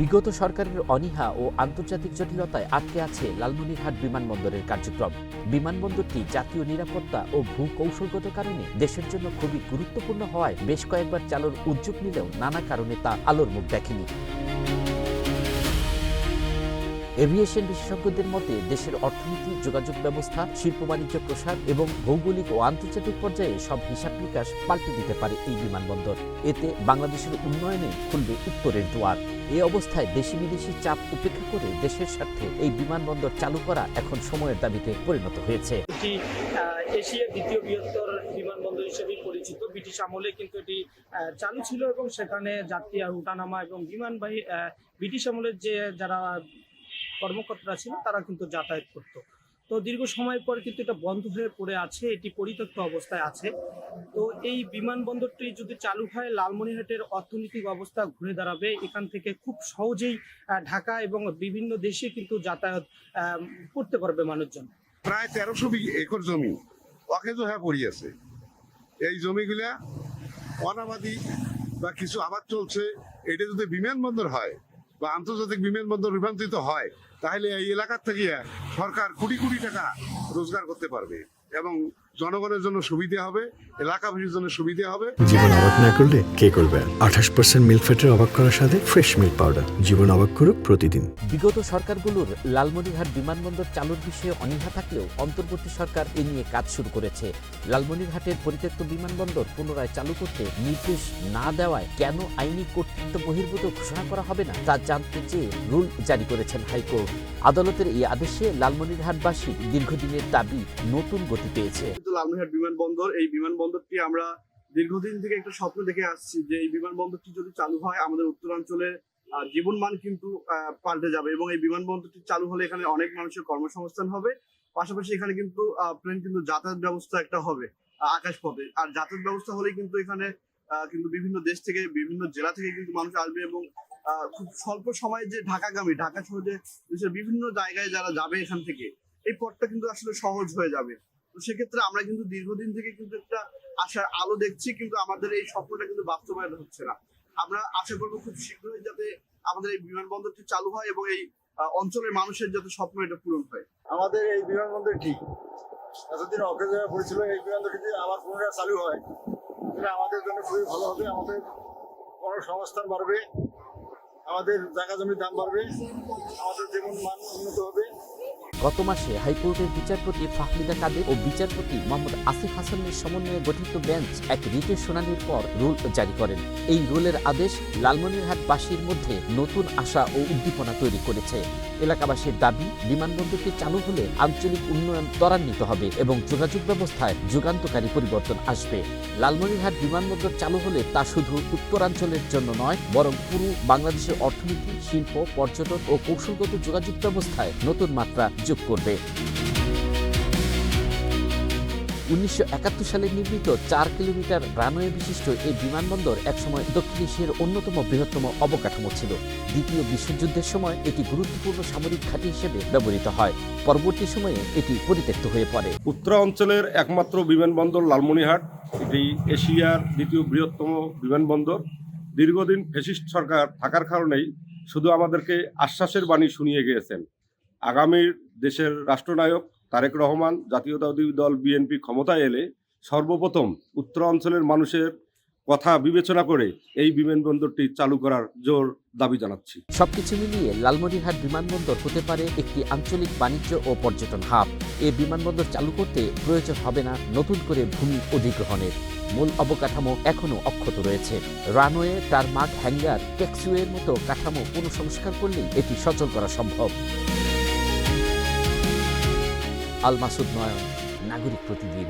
বিগত সরকারের অনিহা ও আন্তর্জাতিক জটিলতায় আটকে আছে লালমনিরহাট বিমানবন্দরের কার্যক্রম। বিমানবন্দরটি জাতীয় নিরাপত্তা ও ভূ কৌশলগত কারণে দেশের জন্য খুবই গুরুত্বপূর্ণ হওয়ায় বেশ কয়েকবার চালুর উদ্যোগ নিলেও নানা কারণে তা আলোর মুখ দেখেনি। এভিয়েশন বিশেষজ্ঞদের মতে, দেশের অর্থনীতি, যোগাযোগ ব্যবস্থা, শিল্প বাণিজ্য প্রসার এবং ভৌগোলিক ও আন্তর্জাতিক পর্যায়ে সব হিসাব নিকাশ পাল্টে দিতে পারে এই বিমানবন্দর। এতে বাংলাদেশের উন্নয়নে খুলবে উত্তরের দুয়ার। এ অবস্থায় দেশি বিদেশি চাপ উপেক্ষা করে দেশের স্বার্থে এই বিমানবন্দর চালু করা এখন সময়ের দাবিতে পরিণত হয়েছে। এশিয়ার দ্বিতীয় বৃহত্তর বিমানবন্দর হিসেবে পরিচিত। ব্রিটিশ আমলে কিন্তু এটি চালু ছিল এবং সেখানে যাত্রী আর উঠানামা এবং বিমানবাহী ব্রিটিশ আমলের যে যারা কর্মকর্তারা ছিল, তারা কিন্তু যাতায়াত করত। তো দীর্ঘ সময় পর কিন্তু এটা বন্ধ হয়ে পড়ে আছে, এটি পরিত্যক্ত অবস্থায় আছে। তো এই বিমানবন্দরটি যদি চালু হয়, লালমনিরহাটের অর্থনৈতিক অবস্থা ঘুরে দাঁড়াবে। এখান থেকে খুব সহজেই ঢাকা এবং বিভিন্ন দেশে কিন্তু যাতায়াত করতে পারবে মানুষজন। প্রায় তেরোশো একর জমি অকেজ হয়ে পড়িয়েছে এই জমিগুলা অনাবাদি বা কিছু আবাদ চলছে। এটা যদি বিমানবন্দর হয় বা আন্তর্জাতিক বিমানবন্দর রূপান্তরিত হয় তাহলে এই এলাকার থেকে সরকার কোটি কোটি টাকা রোজগার করতে পারবে এবং জনগণের জন্য সুবিধা হবে এলাকাবাসীর জন্য সুবিধা হবে। জীবন অবাক না করলে কে করবে? আঠাশ পার্সেন্ট মিল্ক ফ্যাটের অবাক করার সাথে ফ্রেশ মিল্ক পাউডার জীবন অবাক করুক প্রতিদিন। বিগত সরকারগুলোর লালমনিরহাট বিমানবন্দর চালুর বিষয়ে অনীহা থাকলেও অন্তর্বর্তী সরকার এ নিয়ে কাজ শুরু করেছে। লালমনিরহাটের পরিত্যক্ত বিমানবন্দর পুনরায় চালু করতে নির্দেশ না দেওয়ায় কেন আইনি কর্তৃত্ব বহির্ভূত ঘোষণা করা হবে না তা জানতে চেয়ে রুল জারি করেছেন হাইকোর্ট। আদালতের এই আদেশে লালমনিরহাটবাসী দীর্ঘদিনের দাবি নতুন গতি পেয়েছে। কিন্তু লালমনিরহাট বিমানবন্দর এই বিমানবন্দরটি আমরা দীর্ঘদিন থেকে একটা স্বপ্ন দেখে আসছি যে এই বিমানবন্দরটি যদি চালু হয় আমাদের উত্তরাঞ্চলের জীবনমান কিন্তু পাল্টে যাবে এবং এই বিমানবন্দরটি চালু হলে এখানে অনেক মানুষের কর্মসংস্থান হবে। পাশাপাশি এখানে কিন্তু প্লেন কিন্তু যাতায়াত ব্যবস্থা একটা হবে আহ, আকাশপথে আর যাতায়াত ব্যবস্থা হলে কিন্তু এখানে কিন্তু বিভিন্ন দেশ থেকে বিভিন্ন জেলা থেকে কিন্তু মানুষ আসবে এবং খুব স্বল্প সময়ে যে ঢাকাগামী ঢাকা যে দেশের বিভিন্ন জায়গায় যারা যাবে এখান থেকে এই পথটা কিন্তু আসলে সহজ হয়ে যাবে। তো সেক্ষেত্রে আমরা কিন্তু দীর্ঘদিন থেকে কিন্তু একটা আশার আলো দেখছি, কিন্তু আমাদের এই স্বপ্নটা কিন্তু বাস্তবায়ন হচ্ছে না। আমরা আশা করব খুব শীঘ্রই যাতে আমাদের এই বিমানবন্দরটি চালু হয় এবং এই অঞ্চলের মানুষের যাতে স্বপ্ন এটা পূরণ হয়। আমাদের এই বিমানবন্দরটি এতদিন অকেজ হয়ে পড়েছিল, এই বিমানবন্দরটি আবার পুনরায় চালু হয়, তাহলে আমাদের জন্য খুবই ভালো হবে। আমাদের কর্মসংস্থান বাড়বে, আমাদের জায়গা জমির দাম বাড়বে, আমাদের জীবন মান উন্নত হবে। গত মাসে হাইকোর্টের বিচারপতি ফাহমিদা কাদের ও বিচারপতি মোহাম্মদ আসিফ হাসানের সমন্বয়ে গঠিত বেঞ্চ এক রিটের শুনানির পর রুল জারি করেন। এই রুলের আদেশ লালমনিরহাটবাসীর মধ্যে নতুন আশা ও উদ্দীপনা তৈরি করেছে। এলাকাবাসীর দাবি, বিমানবন্দরটি চালু হলে আঞ্চলিক উন্নয়ন ত্বরান্বিত হবে এবং যোগাযোগ ব্যবস্থায় যুগান্তকারী পরিবর্তন আসবে। লালমনিরহাট বিমানবন্দর চালু হলে তা শুধু উত্তরাঞ্চলের জন্য নয়, বরং পুরো বাংলাদেশের অর্থনীতি, শিল্প, পর্যটন ও কৌশলগত যোগাযোগ ব্যবস্থায় নতুন মাত্রা যোগ করবে। উনিশশো একাত্তর সালে নির্মিত চার কিলোমিটার রানওয়ে বিশিষ্ট এই বিমানবন্দর একসময় দক্ষিণ এশিয়ার অন্যতম বৃহত্তম অবকাঠামো ছিল। দ্বিতীয় বিশ্বযুদ্ধের সময় এটি গুরুত্বপূর্ণ সামরিক ঘাঁটি হিসেবে ব্যবহৃত হয়। পরবর্তী সময়ে এটি পরিত্যক্ত হয়ে পড়ে। উত্তরাঞ্চলের একমাত্র বিমানবন্দর লালমনিরহাট, এটি এশিয়ার দ্বিতীয় বৃহত্তম বিমানবন্দর। দীর্ঘদিন ফেসিস্ট সরকার থাকার কারণেই শুধু আমাদেরকে আশ্বাসের বাণী শুনিয়ে গিয়েছেন। আগামীর দেশের রাষ্ট্রনায়ক তারেক রহমান জাতীয়তাবাদী দল বিএনপি ক্ষমতায় এলে সর্বপ্রথম উত্তরাঞ্চলের মানুষের কথা বিবেচনা করে এই বিমানবন্দরটি চালু করার জোর দাবি জানাচ্ছি। সবকিছু মিলিয়ে লালমনিরহাট বিমানবন্দর হতে পারে একটি আঞ্চলিক বাণিজ্য ও পর্যটন হাব। এই বিমানবন্দর চালু করতে প্রয়োজন হবে না নতুন করে ভূমি অধিগ্রহণের। মূল অবকাঠামো এখনও অক্ষত রয়েছে। রানওয়ে, টারমাক, হ্যাঙ্গার ট্যাক্সিওয়ের মতো কাঠামো পুনঃসংস্কার করলেই এটি সচল করা সম্ভব। আল মাসুদ নয়ন নাগরিক প্রতিদিন।